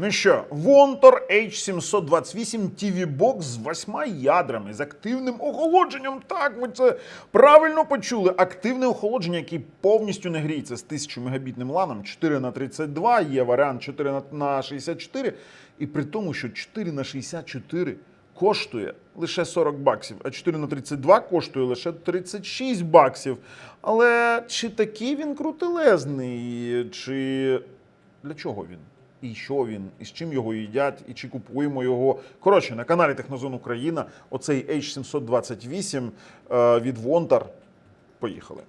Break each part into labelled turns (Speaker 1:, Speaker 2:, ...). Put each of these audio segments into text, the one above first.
Speaker 1: Ну що, Вонтор H728 TV Box з восьма ядрами, з активним охолодженням. Так, ви це правильно почули. Активне охолодження, яке повністю не гріється з 1000 мегабітним ланом 4 на 32 є варіант 4 на- на 64. І при тому, що 4 на 64 коштує лише 40 баксів, а 4 на 32 коштує лише 36 баксів. Але чи такий він крутелезний, чи для чого він? І що він, і з чим його їдять, і чи купуємо його. Коротше, на каналі Технозон Україна оцей H728 е, від Вонтар. Поїхали.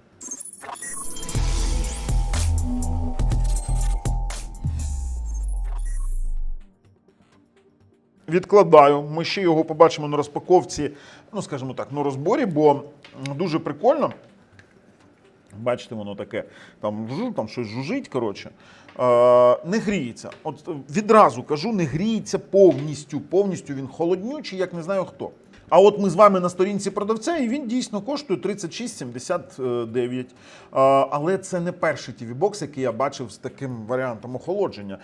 Speaker 1: Відкладаю. Ми ще його побачимо на розпаковці, ну скажімо так, на розборі, бо дуже прикольно. Бачите, воно таке там, там щось жужить. Коротше. Е, не гріється. От відразу кажу, не гріється повністю. Повністю він холоднючий, як не знаю хто. А от ми з вами на сторінці продавця, і він дійсно коштує 36,79. Е, але це не перший tv бокс який я бачив з таким варіантом охолодження.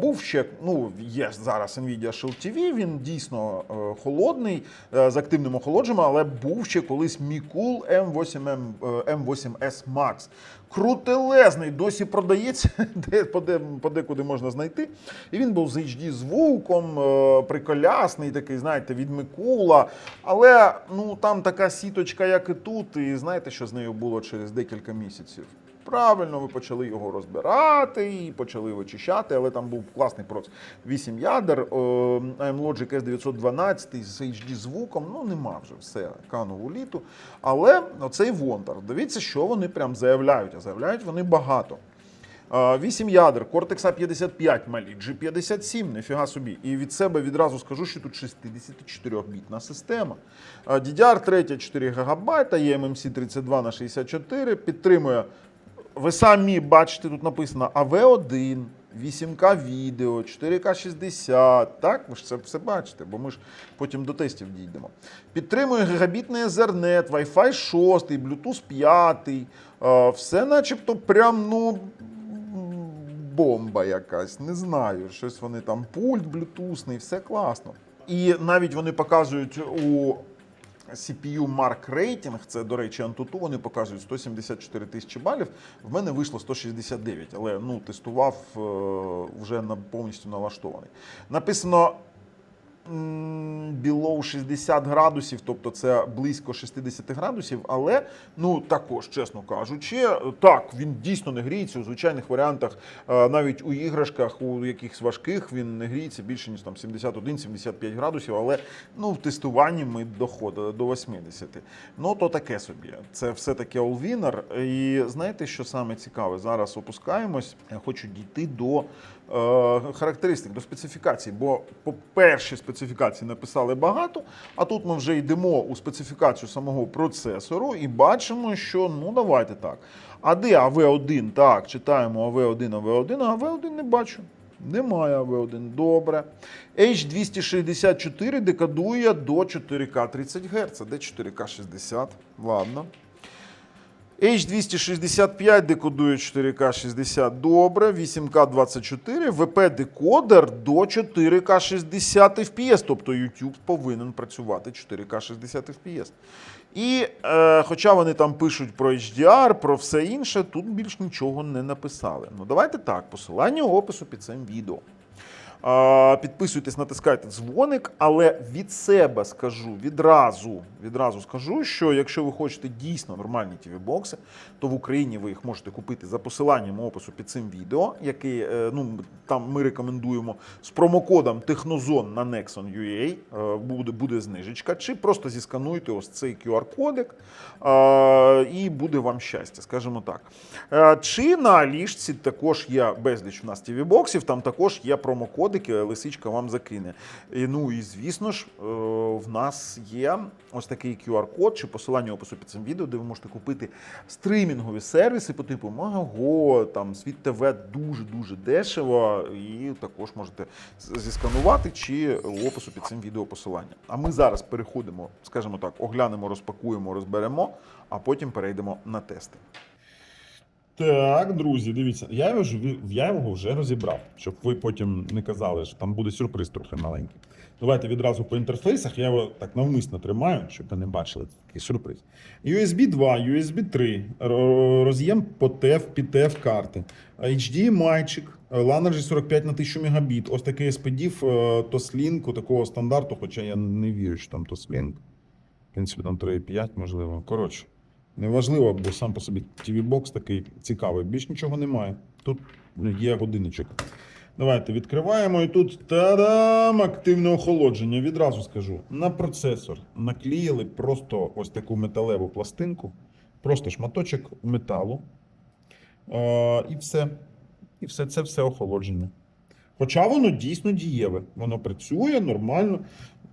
Speaker 1: Був ще, ну, є зараз Nvidia Shield TV, він дійсно е, холодний, е, з активним охолодженням, але був ще колись Mikul M8M, е, M8S Max. Крутелезний, досі продається, де поде, подекуди можна знайти. І він був з HD звуком, е, приколясний, такий, знаєте, від Микула. Але ну там така сіточка, як і тут, і знаєте, що з нею було через декілька місяців. Правильно, ви почали його розбирати і почали вичищати, але там був класний проц. 8 ядер, е, AMLogic S912 з HD звуком. Ну нема вже все, канув у літу. Але оцей Вонтар, дивіться, що вони прям заявляють. А заявляють вони багато. Е, 8 ядер, Cortex A55 малі, G57, нефіга собі. І від себе відразу скажу, що тут 64-бітна система. Е, DDR3 4 ГБ, eMMC 32 на 64, підтримує ви самі бачите, тут написано AV1, 8К відео, 4К 60. Так, ви ж це все бачите, бо ми ж потім до тестів дійдемо. Підтримує гігабітний Ethernet, Wi-Fi 6, Bluetooth 5. Е, Все начебто прям, ну. Бомба якась, не знаю. Щось вони там пульт блютусний, все класно. І навіть вони показують у CPU Mark Rating, це, до речі, Antutu, вони показують 174 тисячі балів. В мене вийшло 169, але ну, тестував е, вже на, повністю налаштований. Написано below 60 градусів, тобто це близько 60 градусів, але ну також, чесно кажучи, так, він дійсно не гріється у звичайних варіантах, е, навіть у іграшках, у якихось важких, він не гріється більше, ніж там 71-75 градусів, але ну, в тестуванні ми доходили до 80. Ну, то таке собі. Це все-таки all-winner. І знаєте, що саме цікаве? Зараз опускаємось. Я хочу дійти до характеристик, до специфікацій. Бо по першій специфікації написали багато, а тут ми вже йдемо у специфікацію самого процесору і бачимо, що ну давайте так. А де AV1? Так, читаємо AV1, AV1, а AV1 не бачу. Немає AV1. Добре. H264 декадує до 4К 30 Гц. Де 4К 60? Ладно. H265 декодує 4К 60 добре, 8К 24, VP декодер до 4К 60 FPS, тобто YouTube повинен працювати 4К 60 FPS. І е, хоча вони там пишуть про HDR, про все інше, тут більш нічого не написали. Ну давайте так, посилання у опису під цим відео. Підписуйтесь, натискайте дзвоник, але від себе скажу відразу, відразу скажу, що якщо ви хочете дійсно нормальні tv бокси то в Україні ви їх можете купити за посиланням опису під цим відео, який е, ну, там ми рекомендуємо з промокодом Технозон на Nexon.ua е, буде, буде знижечка, чи просто зіскануйте ось цей QR-кодик е, і буде вам щастя, скажімо так. Чи на Алішці також є безліч у нас tv боксів там також є промокодики, лисичка вам закине. І, ну і звісно ж, е, в нас є ось такий QR-код чи посилання в опису під цим відео, де ви можете купити стримінгові сервіси по типу Маго, там Світ ТВ дуже-дуже дешево, і також можете зісканувати чи в опису під цим відео посилання. А ми зараз переходимо, скажімо так, оглянемо, розпакуємо, розберемо, а потім перейдемо на тести.
Speaker 2: Так, друзі, дивіться, я його, я його вже розібрав, щоб ви потім не казали, що там буде сюрприз трохи маленький. Давайте відразу по інтерфейсах. Я його так навмисно тримаю, щоб ви не бачили такий сюрприз. USB 2, USB 3, ро- роз'єм по TEF, PTF карти, HDMI, LAN 45 на 1000 Мбіт. Ось такий SPDIF е, Toslink, такого стандарту, хоча я не вірю, що там Toslink. В принципі, там 3,5, можливо. Коротше, неважливо, бо сам по собі TV-бокс такий цікавий. Більш нічого немає. Тут є годинничок. Давайте відкриваємо і тут та-дам! Активне охолодження. Відразу скажу. На процесор наклеїли просто ось таку металеву пластинку, просто шматочок металу. І все. І все це все охолодження. Хоча воно дійсно дієве. Воно працює нормально.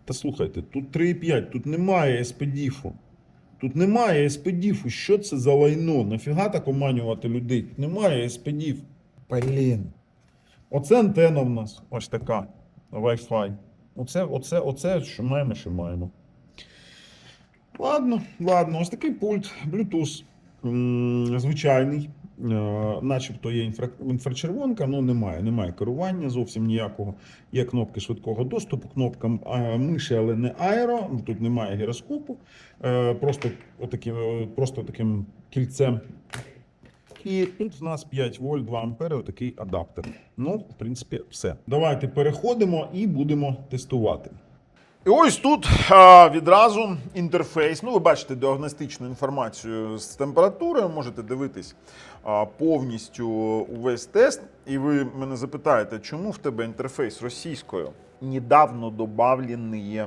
Speaker 2: Та слухайте, тут 3,5, тут немає SPDIF-у. Тут немає SPDIF-у. Що це за лайно? Нафіга так оманювати людей? Тут немає еспедів. Блін. Оце антенна в нас. Ось така. Wi-Fi. Оце, оце, оце, що маємо, що маємо. Ладно, ладно, ось такий пульт, Bluetooth. Звичайний. Е, Начебто є інфра... інфрачервонка, але немає. Немає керування зовсім ніякого. Є кнопки швидкого доступу, кнопка миші, але не аеро. Тут немає гіроскопу. Е, Просто, отаким, е, просто таким кільцем. І тут в нас 5 вольт, 2 ампери, отакий адаптер. Ну, в принципі, все. Давайте переходимо і будемо тестувати.
Speaker 1: І ось тут а, відразу інтерфейс. Ну, ви бачите діагностичну інформацію з температурою. Можете дивитись повністю увесь тест. І ви мене запитаєте, чому в тебе інтерфейс російською? Недавно додавлені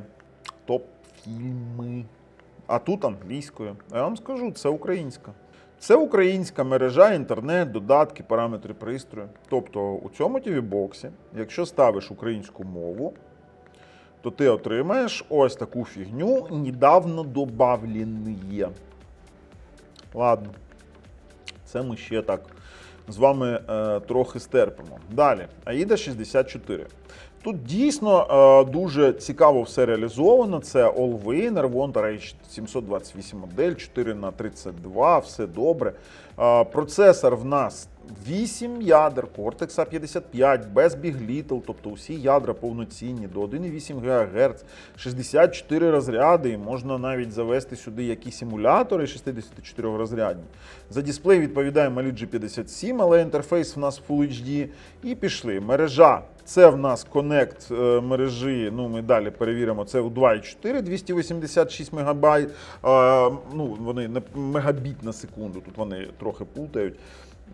Speaker 1: топ-фільми. А тут англійською. А я вам скажу, це українська. Це українська мережа, інтернет, додатки, параметри пристрою. Тобто у цьому TV-боксі, якщо ставиш українську мову, то ти отримаєш ось таку фігню, недавно добавлені. Ладно, це ми ще так з вами е, трохи стерпимо. Далі, AIDA 64. Тут дійсно е, дуже цікаво все реалізовано. Це All-Winner, Wonder H728 модель, 4 на 32 все добре. Е, процесор в нас 8 ядер, Cortex A55, без Little, тобто усі ядра повноцінні, до 1,8 ГГц, 64 розряди, і можна навіть завести сюди якісь симулятори 64 розрядні. За дисплей відповідає малі G57, але інтерфейс в нас Full HD. І пішли. Мережа. Це в нас конект мережі. Ну, ми далі перевіримо. Це у 2,4 286 мегабайт. Ну, вони не мегабіт на секунду. Тут вони трохи плутають.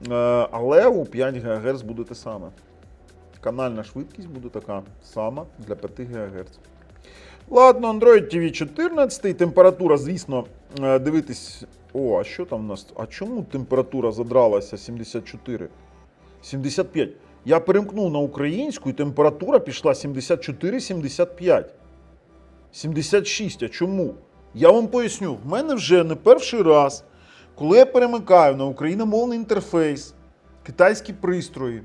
Speaker 1: Е, але у 5 ГГц буде те саме. Канальна швидкість буде така сама для 5 ГГц. Ладно, Android TV 14, температура, звісно, е, дивитись. О, а що там у нас? А чому температура задралася 74? 75. Я перемкнув на українську і температура пішла 74-75. 76. А чому? Я вам поясню, в мене вже не перший раз, коли я перемикаю на україномовний інтерфейс, китайські пристрої.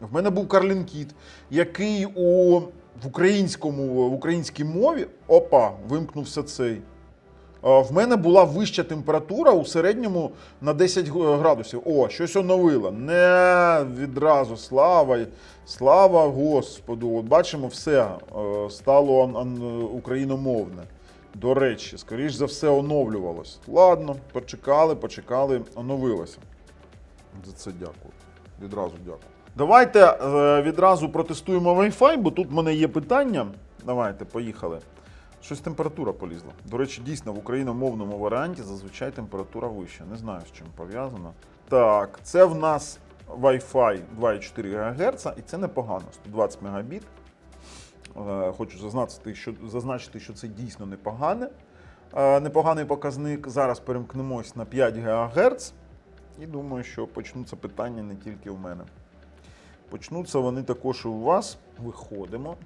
Speaker 1: В мене був Карлінкіт, який у, в, українському, в українській мові опа, вимкнувся цей. В мене була вища температура у середньому на 10 градусів. О, щось оновило. Не відразу. Слава, слава Господу. От бачимо, все е, стало україномовне. До речі, скоріш за все, оновлювалось. Ладно, почекали, почекали, оновилося. За це дякую. Відразу дякую. Давайте е, відразу протестуємо Wi-Fi, бо тут в мене є питання. Давайте, поїхали. Щось температура полізла. До речі, дійсно в україномовному варіанті зазвичай температура вища. Не знаю, з чим пов'язано. Так, це в нас Wi-Fi 2,4 ГГц, і це непогано. 120 Мбіт. Е, Хочу зазначити, що, зазначити, що це дійсно непогане. Е, Непоганий показник. Зараз перемкнемось на 5 ГГц. І думаю, що почнуться питання не тільки в мене. Почнуться вони також і у вас. Виходимо,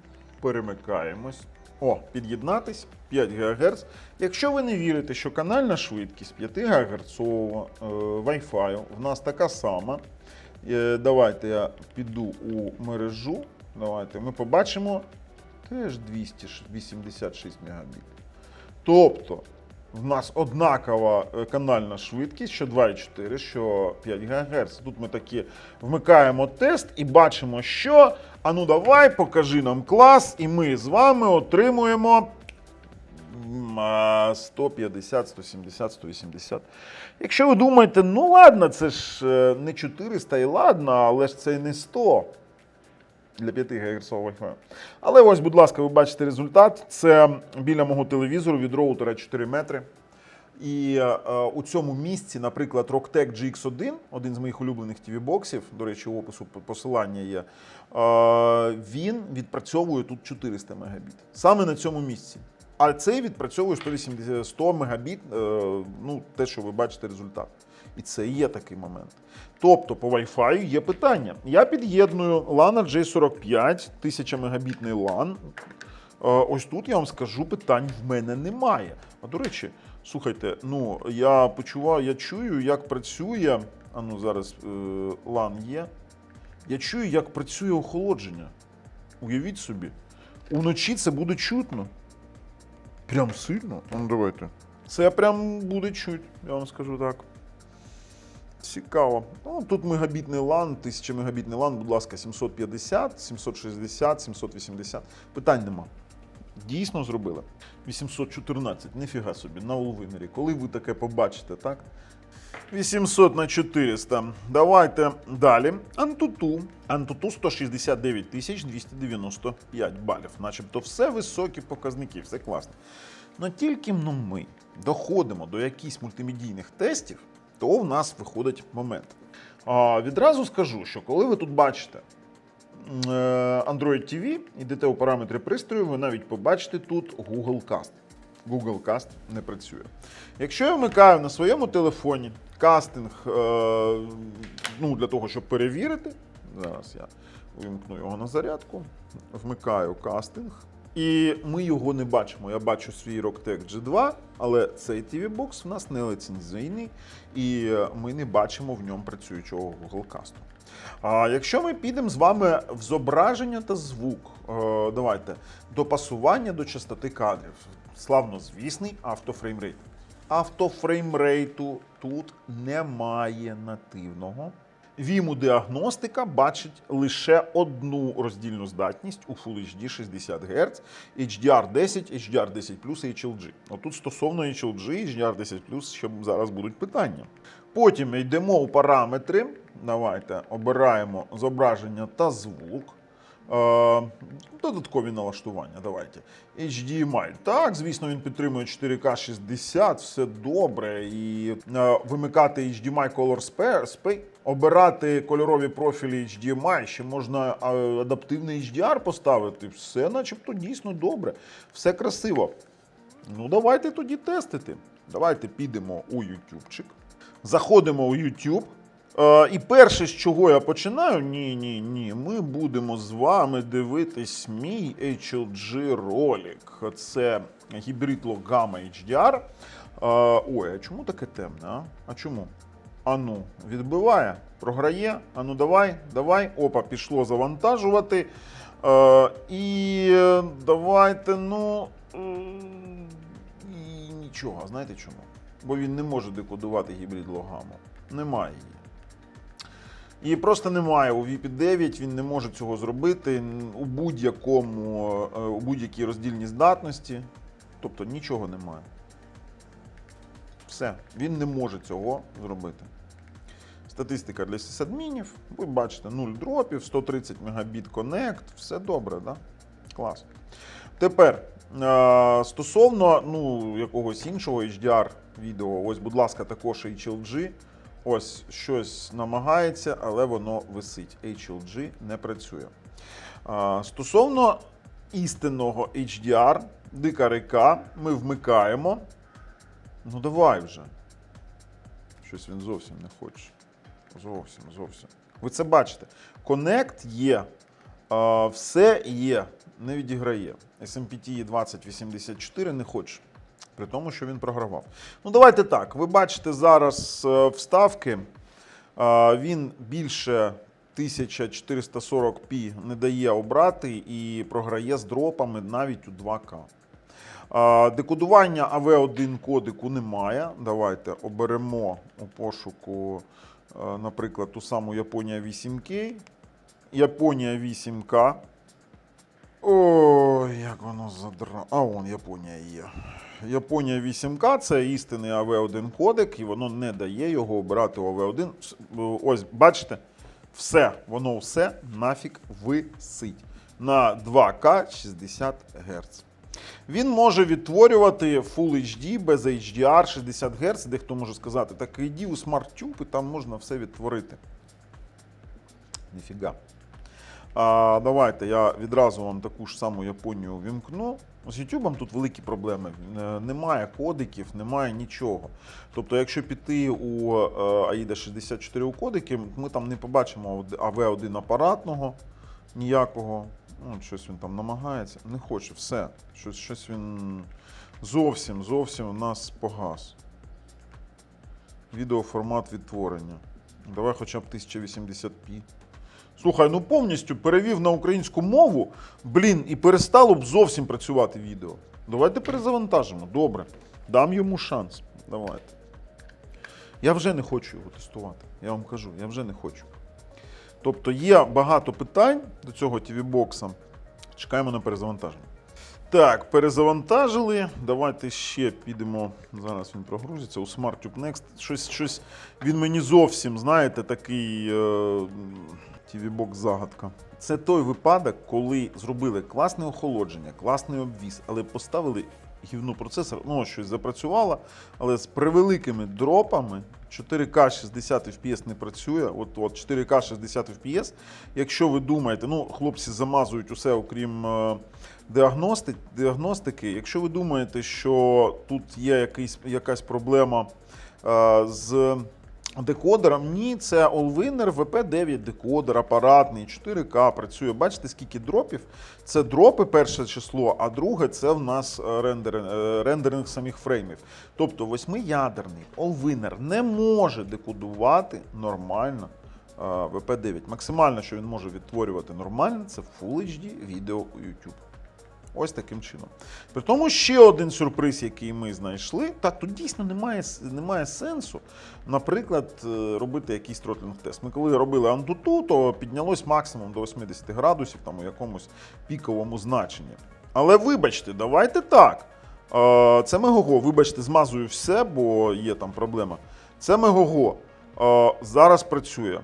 Speaker 1: перемикаємось. О, під'єднатись 5 ГГц. Якщо ви не вірите, що канальна швидкість 5 ГГц е, Wi-Fi в нас така сама. Давайте я піду у мережу. Давайте ми побачимо теж 286 Мбіт. Тобто В нас однакова е, канальна швидкість, що 2,4, що 5 ГГц. Тут ми такі вмикаємо тест і бачимо, що. А ну давай, покажи нам клас, і ми з вами отримуємо 150, 170, 180. Якщо ви думаєте, ну ладно, це ж е, не 400 і ладно, але ж це не 100 для 5 ГГц Wi-Fi. Але ось, будь ласка, ви бачите результат. Це біля мого телевізору від роутера 4 метри. І е, у цьому місці, наприклад, Rocktech GX1, один з моїх улюблених TV-боксів, до речі, у опису посилання є, е, він відпрацьовує тут 400 Мбіт. Саме на цьому місці. А цей відпрацьовує 180 100 Мбіт, е, ну, те, що ви бачите результат. І це є такий момент. Тобто по Wi-Fi є питання. Я під'єдную LAN J45, 1000 мегабітний LAN. Е, Ось тут я вам скажу, питань в мене немає. А до речі, слухайте, ну я почуваю, я чую, як працює. А ну зараз е, LAN є. Я чую, як працює охолодження. Уявіть собі, уночі це буде чутно. Прям сильно. Ну, давайте. Це прям буде чуть, я вам скажу так. Цікаво. Ну, тут мегабітний LAN, 1000 мегабітний LAN, будь ласка, 750, 760, 780. Питань нема. Дійсно зробили. 814, ніфіга собі, на улвимері. Коли ви таке побачите, так? 800 на 400. Давайте далі. Антуту. Антуту 169 295 балів. Начебто все високі показники, все класно. Но тільки ну, ми доходимо до якихось мультимедійних тестів, то в нас виходить момент. А, відразу скажу, що коли ви тут бачите е, Android TV, йдете у параметри пристрою, ви навіть побачите тут Google Cast. Google Cast не працює. Якщо я вмикаю на своєму телефоні кастинг е, ну, для того, щоб перевірити, зараз я вимкну його на зарядку, вмикаю кастинг. І ми його не бачимо. Я бачу свій Rocktech G2, але цей TV-бокс в нас не лицензійний, і е, ми не бачимо в ньому працюючого Google Cast. А якщо ми підемо з вами в зображення та звук, е, давайте до пасування до частоти кадрів. Славнозвісний автофреймрейт. Автофреймрейту тут немає нативного. Віму діагностика бачить лише одну роздільну здатність у Full HD 60 Гц, HDR10, HDR10 і HLG. Отут стосовно HLG, HDR10 ще зараз будуть питання. Потім йдемо у параметри. Давайте обираємо зображення та звук. Е, Додаткові налаштування. Давайте. HDMI. Так, звісно, він підтримує 4К 60, все добре. І е, вимикати HDMI Color Spa- Spay, обирати кольорові профілі HDMI, ще можна е, адаптивний HDR поставити. Все начебто дійсно добре, все красиво. Ну, давайте тоді тестити. Давайте підемо у YouTubeчик. Заходимо у YouTube. Е, і перше, з чого я починаю, ні, ні, ні. Ми будемо з вами дивитись мій HLG ролик. Це гібрид Logama HDR. Е, ой, а чому таке темне? А? а чому? Ану, відбиває, програє. Ану, давай, давай. Опа, пішло завантажувати. Е, і давайте, ну. І нічого, знаєте чому? Бо він не може декодувати гібрид Логамо. Немає її. Її просто немає у VIP 9, він не може цього зробити у будь-якому, е, у будь-якій роздільній здатності. Тобто нічого немає. Все, він не може цього зробити. Статистика для сисадмінів. Ви бачите, 0 дропів, 130 мегабіт коннект, все добре, да? Клас. Тепер е, стосовно ну, якогось іншого HDR відео, ось, будь ласка, також HLG. Ось щось намагається, але воно висить. HLG не працює. Стосовно істинного HDR, дика река, ми вмикаємо. Ну давай вже. Щось він зовсім не хоче. Зовсім, зовсім. Ви це бачите. Connect є, все є, не відіграє. SMPTE 2084 не хоче. При тому, що він програвав. Ну, давайте так. Ви бачите зараз е, вставки. Е, Він більше 1440p не дає обрати і програє з дропами навіть у 2К. Декодування AV1 кодику немає. Давайте оберемо у пошуку, е, наприклад, ту саму Японія 8K. Японія 8К. Ой, як воно задра. А вон Японія є. Японія 8К це істинний AV1 кодек, і воно не дає його обирати у AV1. Ось, бачите, все, воно все нафіг висить на 2К 60 Гц. Він може відтворювати Full HD без HDR 60 Гц. Дехто може сказати, так іди у SmartTube і там можна все відтворити. Ніфіга. А, давайте я відразу вам таку ж саму Японію вімкну. З YouTube тут великі проблеми. Е, Немає кодиків, немає нічого. Тобто, якщо піти у е, AIDA 64 у кодики, ми там не побачимо AV1 апаратного ніякого. Ну, щось він там намагається. Не хоче, все. Щось, щось він зовсім, зовсім у нас погас. Відеоформат відтворення. Давай хоча б 1080p. Слухай, ну повністю перевів на українську мову, блін, і перестало б зовсім працювати відео. Давайте перезавантажимо. Добре. Дам йому шанс. Давайте. Я вже не хочу його тестувати. Я вам кажу, я вже не хочу. Тобто є багато питань до цього TV-бокса. Чекаємо на перезавантаження. Так, перезавантажили. Давайте ще підемо. Зараз він прогрузиться у SmartTube Next. Щось, щось він мені зовсім, знаєте, такий е, TV-бокс загадка. Це той випадок, коли зробили класне охолодження, класний обвіз, але поставили гівну процесор, ну щось запрацювало, але з превеликими дропами 4К 60 FPS не працює. От, от 4К 60 FPS. Якщо ви думаєте, ну хлопці замазують усе, окрім е, діагности, діагностики. Якщо ви думаєте, що тут є якийсь, якась проблема е, з декодером, ні, це Allwinner VP9 декодер, апаратний, 4К працює. Бачите, скільки дропів? Це дропи перше число, а друге це в нас е, рендер, е, рендеринг самих фреймів. Тобто восьмиядерний Allwinner не може декодувати нормально е, VP9. Максимально, що він може відтворювати нормально, це Full HD відео у YouTube. Ось таким чином. При тому ще один сюрприз, який ми знайшли. Так, тут дійсно немає, немає сенсу, наприклад, е, робити якийсь тротлінг тест. Ми коли робили Antutu, то піднялось максимум до 80 градусів там у якомусь піковому значенні. Але вибачте, давайте так. Е, Це Мегого, вибачте, змазую все, бо є там проблема. Це Мегого. Е, Зараз працює.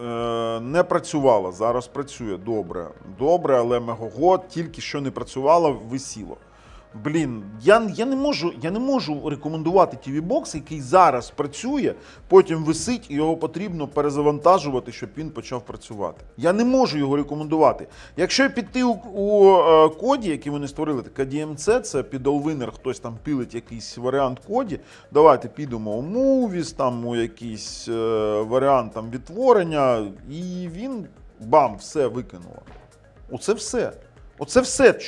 Speaker 1: Е, не працювала, зараз працює добре. Добре, але Мегого тільки що не працювала, висіло. Блін, я, я, не можу, я не можу рекомендувати TV-бокс, який зараз працює, потім висить і його потрібно перезавантажувати, щоб він почав працювати. Я не можу його рекомендувати. Якщо піти у, у е, коді, який вони створили, таке DMC, це під Allwinner, хтось там пилить якийсь варіант коді. Давайте підемо у Movies, там у якийсь е, варіант там відтворення, і він бам, все викинуло. Оце все. Оце все.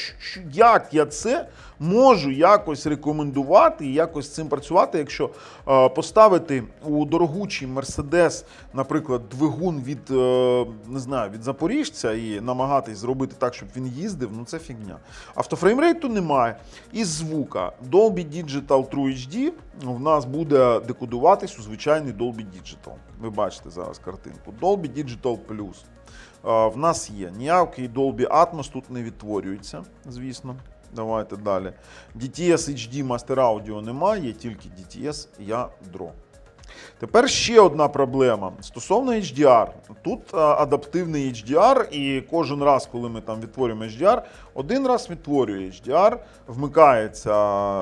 Speaker 1: Як я це можу якось рекомендувати і якось цим працювати, якщо е, поставити у дорогучий Мерседес, наприклад, двигун від е, не знаю, від запоріжця і намагатись зробити так, щоб він їздив, ну це фігня. Автофреймрейту немає. Із звука Dolby Digital True HD в нас буде декодуватись у звичайний Dolby Digital. Ви бачите зараз картинку. Dolby Digital Plus. Е, В нас є ніякий Dolby Atmos тут не відтворюється, звісно. Давайте далі. DTS HD Master Audio немає, тільки DTS ядро. Тепер ще одна проблема стосовно HDR. Тут а, адаптивний HDR, і кожен раз, коли ми там відтворюємо HDR, один раз відтворює HDR, вмикається,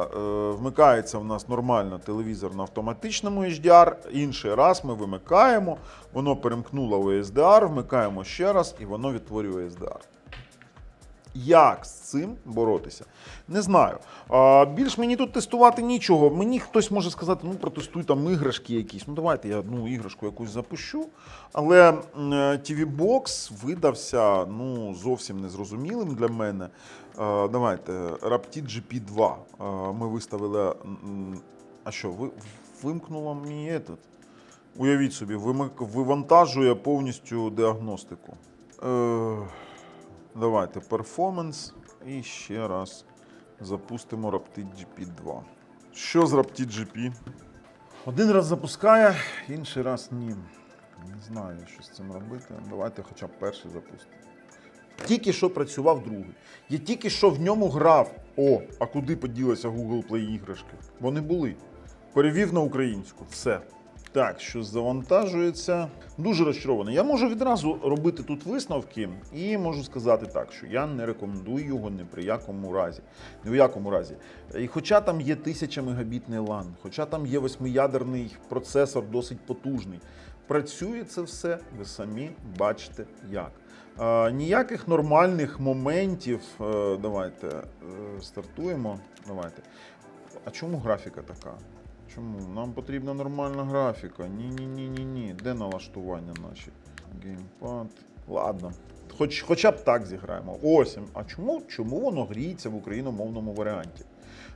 Speaker 1: е, вмикається в нас нормально телевізор на автоматичному HDR, інший раз ми вимикаємо, воно перемкнуло у SDR, вмикаємо ще раз і воно відтворює SDR. Як з цим боротися? Не знаю. А, більш мені тут тестувати нічого. Мені хтось може сказати, ну протестуй там іграшки якісь. Ну давайте я одну іграшку якусь запущу. Але м, е, TV-Box видався ну, зовсім незрозумілим для мене. А, давайте, Rapid GP2. А, ми виставили. А що, ви, вимкнуло мені этот? Уявіть собі, вивантажує повністю діагностику. Е, давайте перформанс і ще раз запустимо Rapid GP 2. Що з Rapid GP? Один раз запускає, інший раз ні. Не знаю, що з цим робити. Давайте хоча б перший запустимо. Тільки що працював другий. Я тільки що в ньому грав. О, а куди поділися Google Play іграшки? Вони були. Перевів на українську. Все. Так, що завантажується. Дуже розчарований. Я можу відразу робити тут висновки і можу сказати так, що я не рекомендую його ні при якому разі. Ні в якому разі. І хоча там є 1000 мегабітний LAN, хоча там є восьмиядерний процесор, досить потужний, працює це все, ви самі бачите як. Е, ніяких нормальних моментів. е, давайте е, стартуємо. Давайте. А чому графіка така? Чому? Нам потрібна нормальна графіка. Ні, ні, ні, ні, ні. Де налаштування наші? Геймпад. Ладно. Хоч, хоча б так зіграємо. Ось. А чому, чому воно гріється в україномовному варіанті?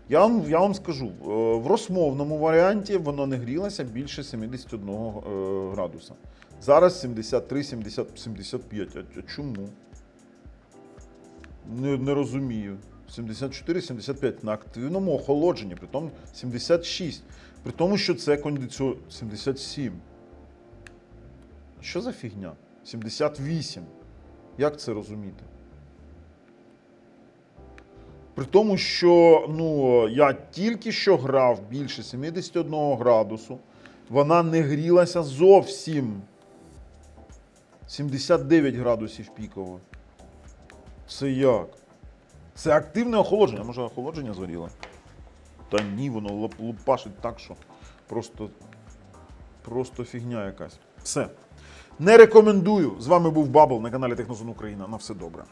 Speaker 1: Я вам, я вам скажу, е, в розмовному варіанті воно не грілося більше 71 е, градуса. Зараз 73, 70, 75. А а чому? Не, не розумію. 74, 75 на активному охолодженні, при тому 76. При тому, що це кондиціон 77. Що за фігня? 78. Як це розуміти? При тому, що ну, я тільки що грав більше 71 градусу, вона не грілася зовсім. 79 градусів піково. Це як? Це активне охолодження. Може охолодження згоріло? Та ні, воно луп- лупашить так, що просто, просто фігня якась. Все. Не рекомендую. З вами був Бабл на каналі Технозон Україна. На все добре.